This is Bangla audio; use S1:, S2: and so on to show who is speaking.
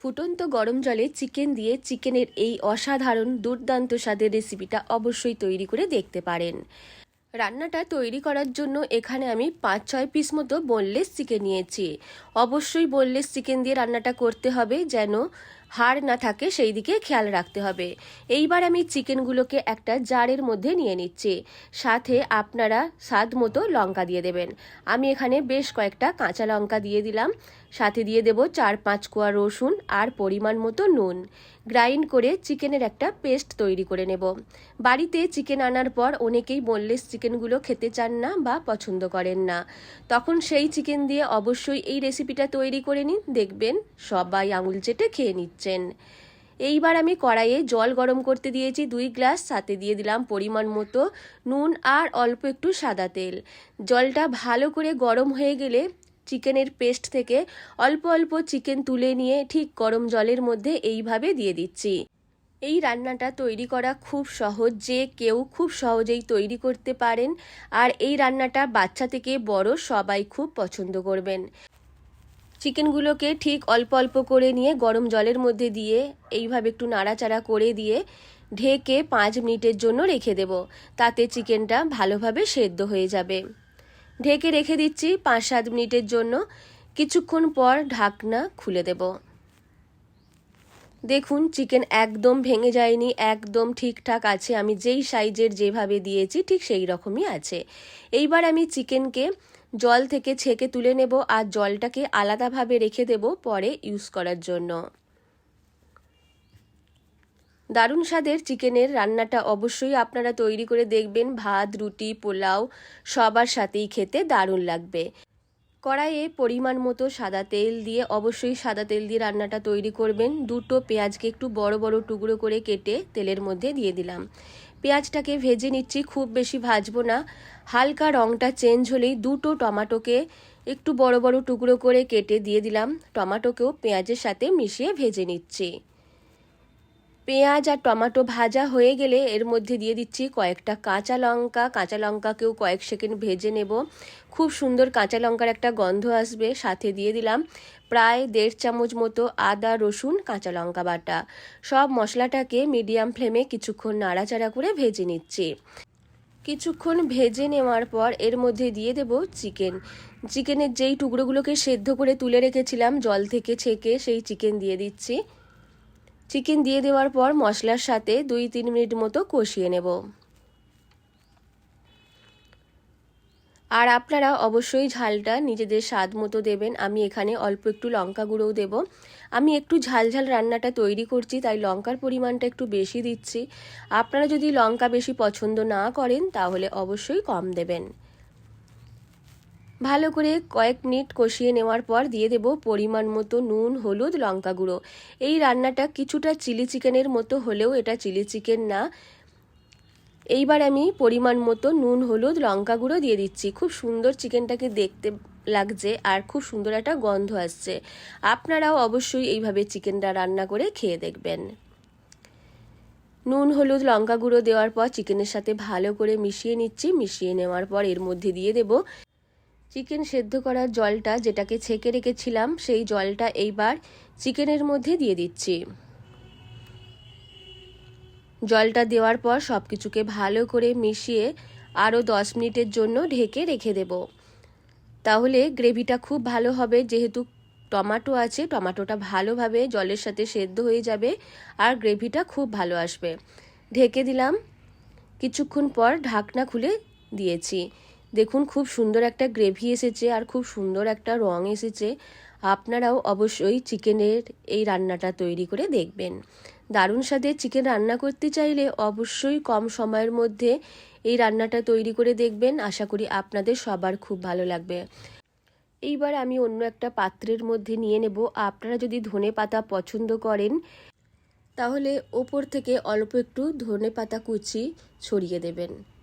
S1: ফুটন্ত গরম জলে চিকেন দিয়ে চিকেনের এই অসাধারণ দুর্দান্ত স্বাদের রেসিপিটা অবশ্যই তৈরি করে দেখতে পারেন। রান্নাটা তৈরি করার জন্য এখানে আমি পাঁচ, ছয় পিস মতো বোনলেস চিকেন নিয়েছি। অবশ্যই বোনলেস চিকেন দিয়ে রান্নাটা করতে হবে যেন হাড় না থাকে, সেই দিকে খেয়াল রাখতে হবে। এইবার আমি চিকেনগুলোকে একটা জারের মধ্যে নিয়ে নিচ্ছি। সাথে আপনারা স্বাদ মতো লঙ্কা দিয়ে দেবেন। আমি এখানে বেশ কয়েকটা কাঁচা লঙ্কা দিয়ে দিলাম। সাথে দিয়ে দেব চার পাঁচ কোয়া রসুন আর পরিমাণ মতো নুন। গ্রাইন্ড করে চিকেনের একটা পেস্ট তৈরি করে নেব। বাড়িতে চিকেন আনার পর অনেকেই বোনলেস চিকেনগুলো খেতে চান না বা পছন্দ করেন না। তখন সেই চিকেন দিয়ে অবশ্যই এই রেসিপিটা তৈরি করে নিন। দেখবেন সবাই আঙুল চেটে খেয়ে নিচ্ছেন। এইবার আমি কড়াইয়ে জল গরম করতে দিয়েছি দুই গ্লাস। সাথে দিয়ে দিলাম পরিমাণ মতো নুন আর অল্প একটু সাদা তেল। জলটা ভালো করে গরম হয়ে গেলে চিকেনের পেস্ট থেকে অল্প অল্প চিকেন তুলে নিয়ে ঠিক গরম জলের মধ্যে এইভাবে দিয়ে দিচ্ছি। এই রান্নাটা তৈরি করা খুব সহজ, যে কেউ খুব সহজেই তৈরি করতে পারেন। আর এই রান্নাটা বাচ্চা থেকে বড় সবাই খুব পছন্দ করবেন। চিকেনগুলোকে ঠিক অল্প অল্প করে নিয়ে গরম জলের মধ্যে দিয়ে এইভাবে একটু নাড়াচাড়া করে দিয়ে ঢেকে পাঁচ মিনিটের জন্য রেখে দেব। তাতে চিকেনটা ভালোভাবে সেদ্ধ হয়ে যাবে। ঢেকে রেখে দিচ্ছি পাঁচ সাত মিনিটের জন্য। কিছুক্ষণ পর ঢাকনা খুলে দেব। দেখুন, চিকেন একদম ভেঙে যায়নি, একদম ঠিকঠাক আছে। আমি যেই সাইজের যেভাবে দিয়েছি, ঠিক সেই রকমই আছে। এইবার আমি চিকেনকে জল থেকে ছেঁকে তুলে নেব আর জলটাকে আলাদাভাবে রেখে দেব পরে ইউজ করার জন্য। দারুণ স্বাদের চিকেনের রান্নাটা অবশ্যই আপনারা তৈরি করে দেখবেন। ভাত, রুটি, পোলাও, সবার সাথেই খেতে দারুণ লাগবে। কড়াইয়ে পরিমাণ মতো সাদা তেল দিয়ে অবশ্যই সাদা তেল দিয়ে রান্নাটা তৈরি করবেন। দুটো পেঁয়াজকে একটু বড় বড় টুকরো করে কেটে তেলের মধ্যে দিয়ে দিলাম। পেঁয়াজটাকে ভেজে নিচ্ছি, খুব বেশি ভাজবো না। হালকা রঙটা চেঞ্জ হলেই দুটো টমাটোকে একটু বড় বড় টুকরো করে কেটে দিয়ে দিলাম। টমাটোকেও পেঁয়াজের সাথে মিশিয়ে ভেজে নিচ্ছি। পেঁয়াজ আর টমাটো ভাজা হয়ে গেলে এর মধ্যে দিয়ে দিচ্ছি কয়েকটা কাঁচা লঙ্কা। কাঁচা লঙ্কাকেও কয়েক সেকেন্ড ভেজে নেব। খুব সুন্দর কাঁচা লঙ্কার একটা গন্ধ আসবে, সাথে দিয়ে দিলাম প্রায় দেড় চামচ মতো আদা, রসুন, কাঁচা লঙ্কা বাটা। সব মশলাটাকে মিডিয়াম ফ্লেমে কিছুক্ষণ নাড়াচাড়া করে ভেজে নিচ্ছি। কিছুক্ষণ ভেজে নেওয়ার পর এর মধ্যে দিয়ে দেব চিকেন। চিকেনের যেই টুকরোগুলোকে সেদ্ধ করে তুলে রেখেছিলাম, জল থেকে ছেঁকে সেই চিকেন দিয়ে দিচ্ছি। চিকেন দিয়ে দেওয়ার পর মশলার সাথে দুই তিন মিনিট মতো কষিয়ে নেব। আর আপনারা অবশ্যই ঝালটা নিজেদের স্বাদ মতো দেবেন। আমি এখানে অল্প একটু লঙ্কা গুঁড়োও দেব। আমি একটু ঝাল ঝাল রান্নাটা তৈরি করছি, তাই লঙ্কার পরিমাণটা একটু বেশি দিচ্ছি। আপনারা যদি লঙ্কা বেশি পছন্দ না করেন, তাহলে অবশ্যই কম দেবেন। ভালো করে কয়েক মিনিট কষিয়ে নেওয়ার পর দিয়ে দেব পরিমাণ মতো নুন, হলুদ, লঙ্কা গুঁড়ো। এই রান্নাটা কিছুটা চিলি চিকেনের মতো হলেও এটা চিলি চিকেন না। এইবার আমি পরিমাণ মতো নুন, হলুদ, লঙ্কা গুঁড়ো দিয়ে দিচ্ছি। খুব সুন্দর চিকেনটাকে দেখতে লাগছে আর খুব সুন্দর একটা গন্ধ আসছে। আপনারাও অবশ্যই এইভাবে চিকেনটা রান্না করে খেয়ে দেখবেন। নুন, হলুদ, লঙ্কা গুঁড়ো দেওয়ার পর চিকেনের সাথে ভালো করে মিশিয়ে নিচ্ছি। মিশিয়ে নেওয়ার পর এর মধ্যে দিয়ে দেব চিকেন সেদ্ধ করার জলটা যেটাকে ছেঁকে রেখেছিলাম, সেই জলটা এইবার চিকেনের মধ্যে দিয়ে দিচ্ছি। জলটা দেওয়ার পর সব কিছুকে ভালো করে মিশিয়ে আরও দশ মিনিটের জন্য ঢেকে রেখে দেব। তাহলে গ্রেভিটা খুব ভালো হবে, যেহেতু টমাটো আছে, টমাটোটা ভালোভাবে জলের সাথে সেদ্ধ হয়ে যাবে আর গ্রেভিটা খুব ভালো আসবে। ঢেকে দিলাম। কিছুক্ষণ পর ঢাকনা খুলে দিয়েছি। দেখুন, খুব সুন্দর একটা গ্রেভি এসেছে আর খুব সুন্দর একটা রং এসেছে। আপনারাও অবশ্যই চিকেনের এই রান্নাটা তৈরি করে দেখবেন। দারুণ স্বাদের চিকেন রান্না করতে চাইলে অবশ্যই কম সময়ের মধ্যে এই রান্নাটা তৈরি করে দেখবেন। আশা করি আপনাদের সবার খুব ভালো লাগবে। এইবার আমি অন্য একটা পাত্রের মধ্যে নিয়ে নেব। আপনারা যদি ধনে পাতা পছন্দ করেন, তাহলে ওপর থেকে অল্প একটু ধনে পাতা কুচি ছড়িয়ে দেবেন।